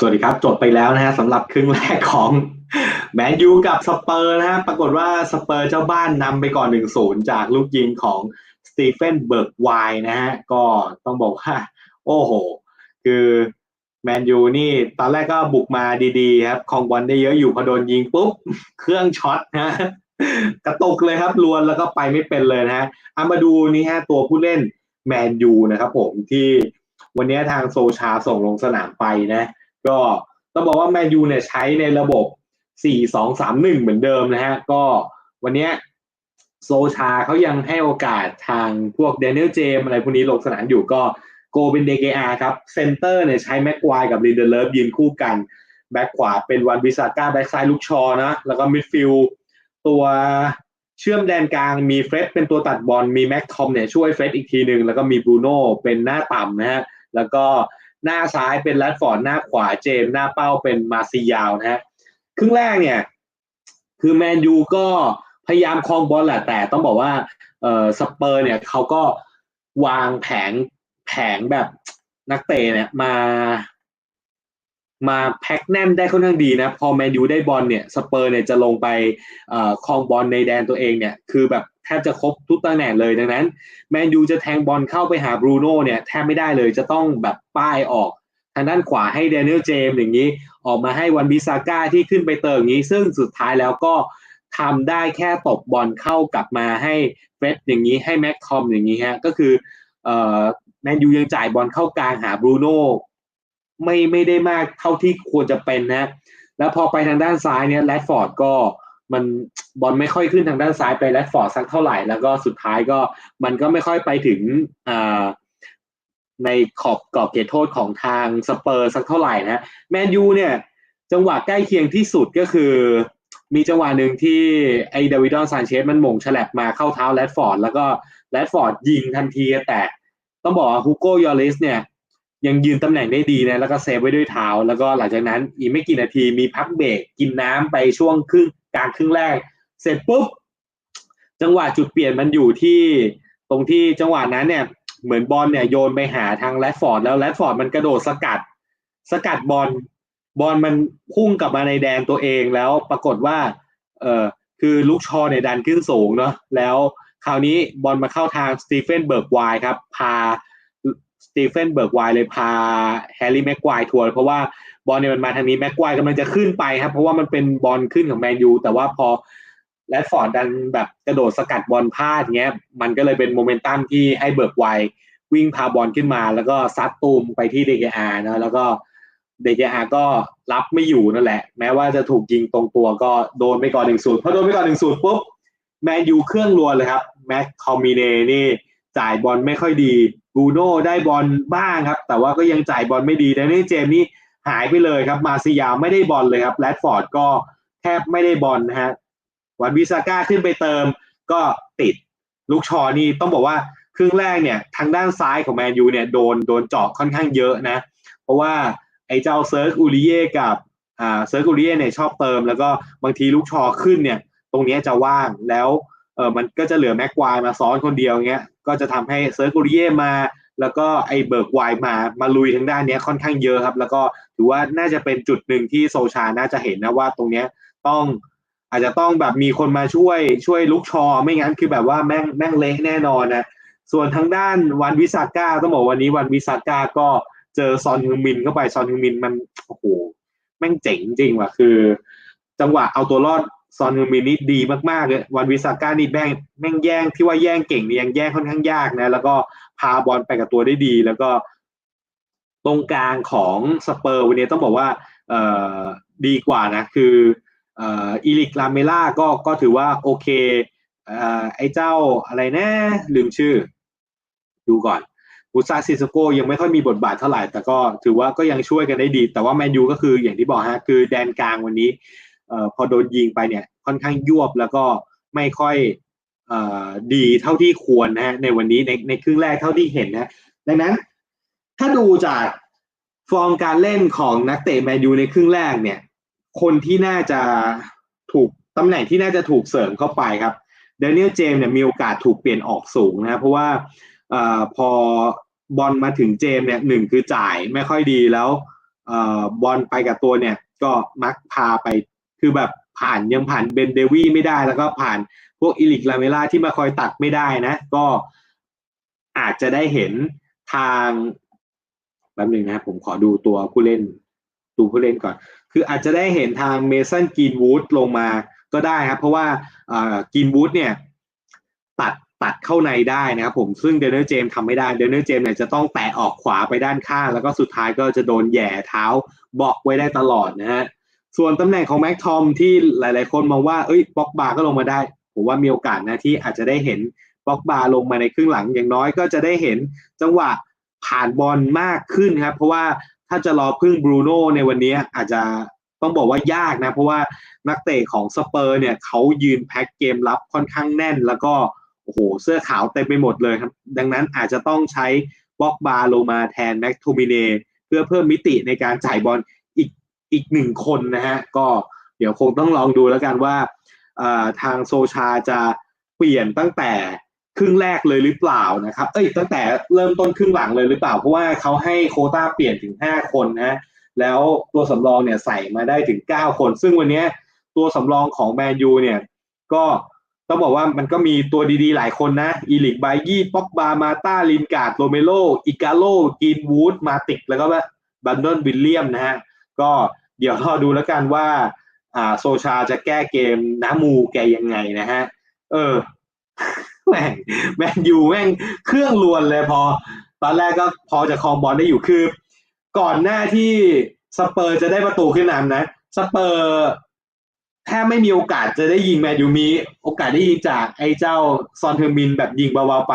สวัสดีครับ จบไปแล้วนะฮะสำหรับครึ่งแรกของแมนยูกับสเปอร์นะฮะปรากฏว่าสเปอร์เจ้าบ้านนำไปก่อน1-0จากลูกยิงของสตีเฟนเบิร์กไวนะฮะก็ต้องบอกว่า โอ้โห คือแมนยูนี่ตอนแรกก็บุกมาดีๆครับคองบอลได้เยอะอยู่พอโดนยิงปุ๊บ เครื่องช็อตนะกระตกเลยครับลวนแล้วก็ไปไม่เป็นเลยนะฮะเอามาดูนี่ฮะตัวผู้เล่นแมนยูนะครับผมที่วันนี้ทางโซชาส่งลงสนามไปนะ ก็ต้องบอกว่าแมนยูเนี่ยใช้ในระบบ 4-2-3-1 เหมือนเดิมนะฮะ ก็วันนี้โซชาเขายังให้โอกาสทางพวกเดนิเอลเจมอะไรพวกนี้ลงสนามอยู่ก็โกเป็นเดเกอาครับ เซนเตอร์เนี่ยใช้แม็กควายกับลินเดเลฟยืนคู่กัน แบ็กขวาเป็นวันวิซาก้าแบ็กซ้ายลูกชอนะ แล้วก็มิดฟิลตัวเชื่อมแดนกลางมีเฟรดเป็นตัวตัดบอลมีแม็กทอมเนี่ยช่วยเฟรดอีกทีหนึ่งแล้วก็มีบรูโน่เป็นหน้าต่ำนะฮะแล้วก็ หน้าซ้ายเป็นแรดฟอร์ดหน้าขวาเจม หน้าเป้าเป็นมาซียาวนะฮะครึ่งแรกเนี่ย คือแมนยูก็พยายามคลองบอลแหละแต่ต้องบอกว่าเออสเปอร์เนี่ยเขาก็วางแผงแผงแบบนักเตะเนี่ยมา มาแพ็กแน่นได้ค่อนข้างดีนะ พอแมนยูได้บอลเนี่ยสเปอร์เนี่ยจะลงไปคลองบอลในแดนตัวเองเนี่ย คือแบบ แทบจะครบทุกตำแหน่งเลยดังนั้น แมนยูจะแทงบอลเข้าไปหาบรูโน่เนี่ยแทบไม่ได้เลยจะต้องแบบป้ายออก ทางด้านขวาให้เดนิเอลเจมอย่างนี้ ออกมาให้วันบิซาก้าที่ขึ้นไปเติมอย่างนี้ ซึ่งสุดท้ายแล้วก็ทำได้แค่ตบบอลเข้ากลับมาให้เฟรดอย่างนี้ให้แม็กทอมอย่างนี้ฮะก็คือเอ่อแมนยูยังจ่ายบอลเข้ากลางหาบรูโน่ไม่ไม่ได้มากเท่าที่ควรจะเป็นนะ แล้วพอไปทางด้านซ้ายเนี่ยแรดฟอร์ดก็ มันบอลไม่ค่อยขึ้นทางด้านซ้ายไปแรดฟอร์ดสักเท่าไหร่ แล้วก็สุดท้ายก็มันก็ไม่ค่อยไปถึงในขอบกรอบเขตโทษของทางสเปอร์สักเท่าไหร่นะแมนยูเนี่ย จังหวะใกล้เคียงที่สุดก็คือ มีจังหวะหนึ่งที่ไอ้ดวิดอนซานเชสมันหม่งฉลับมาเข้าเท้าแรดฟอร์ดแล้วก็แรดฟอร์ดยิงทันทีแต่ต้องบอกว่าฮูโกยอริสเนี่ยยังยืนตำแหน่งได้ดีนะแล้วก็เซฟไว้ด้วยเท้า แล้วก็หลังจากนั้นอีกไม่กี่นาทีมีพักเบรกกินน้ำไปช่วงครึ่ง กลางครึ่งแรก เสร็จปุ๊บ จังหวะจุดเปลี่ยนมันอยู่ที่ตรงที่จังหวะนั้นเนี่ย เหมือนบอลเนี่ยโยนไปหาทางแรดฟอร์ดแล้วแรดฟอร์ดมันกระโดดสกัด สกัดบอลบอลมันพุ่งกลับมาในแดนตัวเองแล้วปรากฏว่า เออคือลูกชอเนี่ยดันขึ้นสูงเนาะแล้วคราวนี้บอลมาเข้าทางสตีเฟนเบิร์กไวครับ พา สตีเฟนเบิร์กไวเลยพาแฮร์รี่แม็กควายทัวร์เพราะว่าบอลเนี่ยมันมาทางนี้แม็กควายกำลังจะขึ้นไปครับ เพราะว่ามันเป็นบอลขึ้นของแมนยูแต่ว่าพอแรดฟอร์ดดันแบบกระโดดสกัดบอลพลาดเงี้ย มันก็เลยเป็นโมเมนตัมที่ให้เบิร์กไววิ่งพาบอลขึ้นมา แล้วก็ซัดตูมไปที่เดกอานะแล้วก็เดกอาก็รับไม่อยู่นั่นแหละ แม้ว่าจะถูกยิงตรงตัวก็โดนไปก่อนหนึ่งศูนย์พอโดนไปก่อนหนึ่งศูนย์ปุ๊บแมนยูเครื่องรัวเลยครับแม็กคอมมิเน่นี่จ่ายบอลไม่ค่อยดี บูโน่ได้บอลบ้างครับ แต่ว่าก็ยังจ่ายบอลไม่ดีแต่นี่เจมนี่หายไปเลยครับ มาซิยาไม่ได้บอลเลยครับแรดฟอร์ดก็แทบไม่ได้บอลนะฮะวันวิซาก้าขึ้นไปเติมก็ติดลูกชอนี่ต้องบอกว่าครึ่งแรกเนี่ยทางด้านซ้ายของแมนยูเนี่ยโดนโดนเจาะค่อนข้างเยอะนะ เพราะว่าไอ้เจ้าเซิร์กอูริเย่กับอ่าเซิร์กอูริเย่เนี่ยชอบเติม แล้วก็บางทีลูกชอขึ้นเนี่ย ตรงนี้จะว่างแล้วเออมันก็จะเหลือแม็กควายมาซ้อนคนเดียวเงี้ย ก็จะทำให้เซิร์กูริเย่มา แล้วก็ไอ้เบิร์กไวมามาลุยทางด้านนี้ค่อนข้างเยอะครับ แล้วก็ถือว่าน่าจะเป็นจุดหนึ่งที่โซชาน่าจะเห็นนะว่าตรงเนี้ยต้องอาจจะต้องแบบมีคนมาช่วยช่วยลูกชอ ไม่งั้นคือแบบว่าแม่งแม่งเละแน่นอนนะส่วนทางด้านวันวิซาก้าต้องบอกวันนี้วันวิซาก้าก็เจอซอนฮึงมินเข้าไปซอนฮึงมินมันโอ้โหแม่งเจ๋งจริงว่ะคือ จังหวะเอาตัวรอด ซอนฮึงมินนี่ดีมากๆเลยวันวิซาก้านี่แม่งแม่งแย่งที่ว่าแย่งเก่งนี่ยังแย่งค่อนข้างยากนะ แล้วก็พาบอลไปกับตัวได้ดี แล้วก็ ตรงกลางของสเปอร์วันนี้ต้องบอกว่า เอ่อดีกว่านะ คือเอ่ออีลิกลาเมล่าก็ก็ถือว่าโอเคเอ่อไอ้เจ้าอะไรนะ ลืมชื่อ ดูก่อนบูซาซิสโกยังไม่ค่อยมีบทบาทเท่าไหร่ แต่ก็ถือว่าก็ยังช่วยกันได้ดี แต่ว่าแมนยูก็คืออย่างที่บอกฮะคือแดนกลางวันนี้ อ่อพอโดนยิงไปเนี่ยค่อนข้างยวบแล้วก็ไม่ค่อยเอ่อดีเท่าที่ควรนะฮะในวันนี้ในในครึ่งแรกเท่าที่เห็นนะดังนั้น ถ้าดูจากฟอร์มการเล่นของนักเตะแมนยูในครึ่งแรกเนี่ย คนที่น่าจะถูกตำแหน่งที่น่าจะถูกเสริมเข้าไปครับเดนิเอลเจมเนี่ยมีโอกาสถูกเปลี่ยนออกสูงนะเพราะว่าอพอบอลมาถึงเจมเนี่ยหนึ่งคือจ่ายไม่ค่อยดีแล้วเอ่อบอลไปกับตัวเนี่ยก็มักพาไป คือแบบผ่านยังผ่านเบนเดวี่ไม่ได้แล้วก็ผ่านพวกอิลิกลาเมล่าที่มาคอยตัดไม่ได้นะ ก็อาจจะได้เห็นทางแป๊บนึงนะผมขอดูตัวผู้เล่นดูผู้เล่นก่อน คืออาจจะได้เห็นทางเมสันกีนวูดลงมาก็ได้ครับ เพราะว่ากีนวูดเนี่ยตัดตัดเข้าในได้นะครับผมซึ่งเดนเนอร์เจมทำไม่ได้เดนเนอร์เจมเนี่ยจะต้องแตะออกขวาไปด้านข้าง แล้วก็สุดท้ายก็จะโดนแย่เท้าบอกไว้ได้ตลอดนะฮะ ส่วนตำแหน่งของแม็กทอมที่หลาย ๆ คนมองว่าเอ้ยบ็อกบาก็ลงมาได้ ผมว่ามีโอกาสนะที่อาจจะได้เห็นบ็อกบาลงมาในครึ่งหลังอย่างน้อยก็จะได้เห็นจังหวะผ่านบอลมากขึ้นครับ เพราะว่าถ้าจะรอพึ่งบรูโน่ในวันนี้อาจจะต้องบอกว่ายากนะ เพราะว่านักเตะของสเปอร์เนี่ยเขายืนแพ็คเกมรับค่อนข้างแน่น แล้วก็โอ้โหเสื้อขาวเต็มไปหมดเลยครับ ดังนั้นอาจจะต้องใช้บ็อกบาลงมาแทนแม็กโทมิเนเพื่อเพิ่มมิติในการจ่ายบอล อีกหนึ่งคนนะฮะก็เดี๋ยวคงต้องลองดูแล้วกันว่าทางโซชาจะเปลี่ยนตั้งแต่ครึ่งแรกเลยหรือเปล่านะครับ เอ้ยตั้งแต่เริ่มต้นครึ่งหลังเลยหรือเปล่า เพราะว่าเขาให้โคต้าเปลี่ยนถึง 5 คนนะ แล้วตัวสำรองเนี่ยใส่มาได้ถึง 9 คน ซึ่งวันนี้ตัวสำรองของแมนยูเนี่ยก็ต้องบอกว่ามันก็มีตัวดีๆ หลายคนนะ อีลิกไบยี่ป็อกบา มาตาลินการ์ด โรเมโล อิกาโล กินวูด มาติก แล้วก็บันดอนวิลเลียมนะฮะ ก็เดี๋ยวรอดูแล้วกันว่าอ่าโซชาจะแก้เกมน้ำมูแกยังไงนะฮะ เออแม่งแมนยูแม่งเครื่องลวนเลยพอ ตอนแรกก็พอจะครองบอลได้อยู่คือ ก่อนหน้าที่สเปอร์จะได้ประตูขึ้นนำนะ สเปอร์แทบไม่มีโอกาสจะได้ยิงแมนยูมีโอกาสได้ยิงจากไอ้เจ้าซอนเทอร์มินแบบยิงเบาๆไป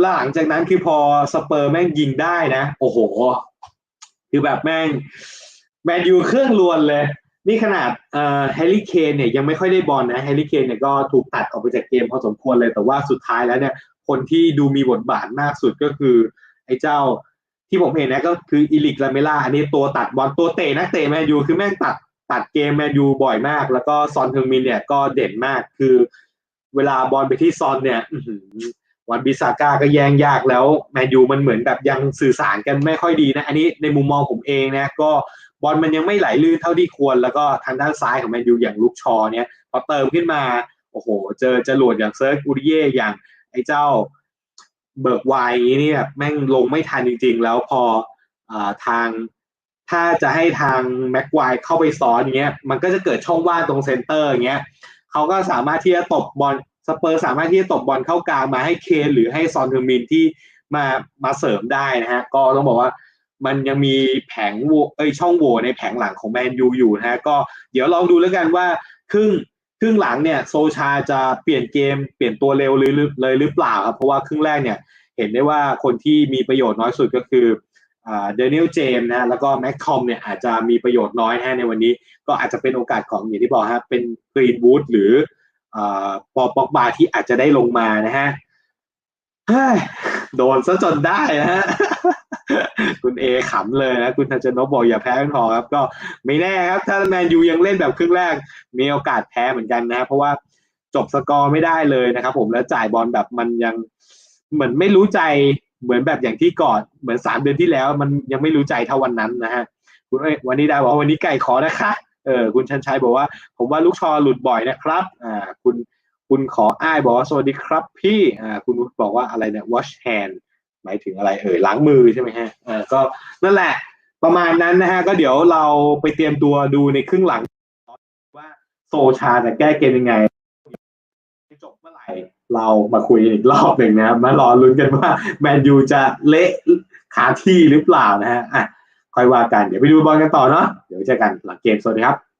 หลังจากนั้นคือพอสเปอร์แม่งยิงได้นะ โอ้โห คือแบบแม่ง แมนยูเครื่องลวนเลย นี่ขนาดเอ่อแฮร์รี่เคนเนี่ยยังไม่ค่อยได้บอลนะแฮร์รี่เคนเนี่ยก็ถูกตัดออกไปจากเกมพอสมควรเลยแต่ว่าสุดท้ายแล้วเนี่ย คนที่ดูมีบทบาทมากสุดก็คือ ไอ้เจ้าที่ผมเห็นนะก็คืออีลิกลาเมล่าอันนี้ตัวตัดบอลตัวเตะนักเตะแมนยูคือแม่งตัดตัดเกมแมนยูบ่อยมาก แล้วก็ซอนเทอร์มินเนี่ยก็เด่นมากคือ เวลาบอลไปที่ซอนเนี่ยวันบิซาก้าก็แย่งยากแล้วแมนยูมันเหมือนแบบยังสื่อสารกันไม่ค่อยดีนะ อันนี้ในมุมมองผมเองนะ ก็ บอลมันยังไม่ไหลลื่นเท่าที่ควร แล้วก็ทางด้านซ้ายของแมนยูอย่างลูกชอเนี่ยพอเติมขึ้นมาโอ้โห เจอจรวดอย่างเซิร์กอูริเย่อย่างไอ้เจ้าเบิร์กไวนี้เนี่ยแม่งลงไม่ทันจริง ๆ แล้วพออทางถ้าจะให้ทางแม็กไวเข้าไปซ้อนเงี้ยมันก็จะเกิดช่องว่างตรงเซนเตอร์เงี้ยเขาก็สามารถที่จะตบบอลสเปอร์สามารถที่จะตบบอลเข้ากลางมาให้เคนหรือให้ซอนเทอร์มินที่มามาเสริมได้นะฮะก็ต้องบอกว่า มันยังมีแผงโวเอ้ยช่องโหว่ในแผงหลังของแมนยูอยู่นะฮะก็เดี๋ยวลองดูแล้วกันว่าครึ่งครึ่งหลังเนี่ยโซชาจะเปลี่ยนเกมเปลี่ยนตัวเร็วเลยเลยหรือเปล่าครับ เพราะว่าครึ่งแรกเนี่ยเห็นได้ว่าคนที่มีประโยชน์น้อยสุดก็คือเดนิเอลเจมนะแล้วก็แม็กคอมเนี่ยอาจจะมีประโยชน์น้อยนะในวันนี้ ก็อาจจะเป็นโอกาสของอย่างที่บอกฮะเป็นกรีนวูดหรือปอปอกบาที่อาจจะได้ลงมานะฮะโดนซะจนได้นะฮะ คุณเอขำเลยนะ คุณทัชนกบอกอย่าแพ้พอครับ ก็ไม่แน่ครับ ถ้าแมนยูยังเล่นแบบครึ่งแรก มีโอกาสแพ้เหมือนกันนะ เพราะว่าจบสกอร์ไม่ได้เลยนะครับผมแล้วจ่ายบอลแบบมันยังเหมือนไม่รู้ใจเหมือนแบบอย่างที่ก่อนเหมือนสามเดือนที่แล้ว มันยังไม่รู้ใจเท่าวันนั้นนะฮะคุณวันนี้ได้บอกวันนี้ไก่ขอนะคะเออคุณชันชัยบอกว่า ผมว่าลูกชอหลุดบ่อยนะครับอ่าคุณคุณขออ้ายบอกว่าสวัสดีครับพี่อ่าคุณบอกว่าอะไรเนี่ย wash hand หมายถึงอะไรเอ่ยล้างมือใช่ไหมฮะเออก็นั่นแหละ ประมาณนั้นนะฮะก็เดี๋ยวเราไปเตรียมตัวดูในครึ่งหลัง ว่าโซชาจะแก้เกมยังไงจบเมื่อไหร่เรามาคุยอีกรอบหนึ่งนะครับมารอลุ้นกันว่าแมนยูจะเละขาที่หรือเปล่านะฮะอะค่อยว่ากันเดี๋ยวไปดูบอลกันต่อเนาะเดี๋ยวเจอกันหลังเกมสวัสดีครับ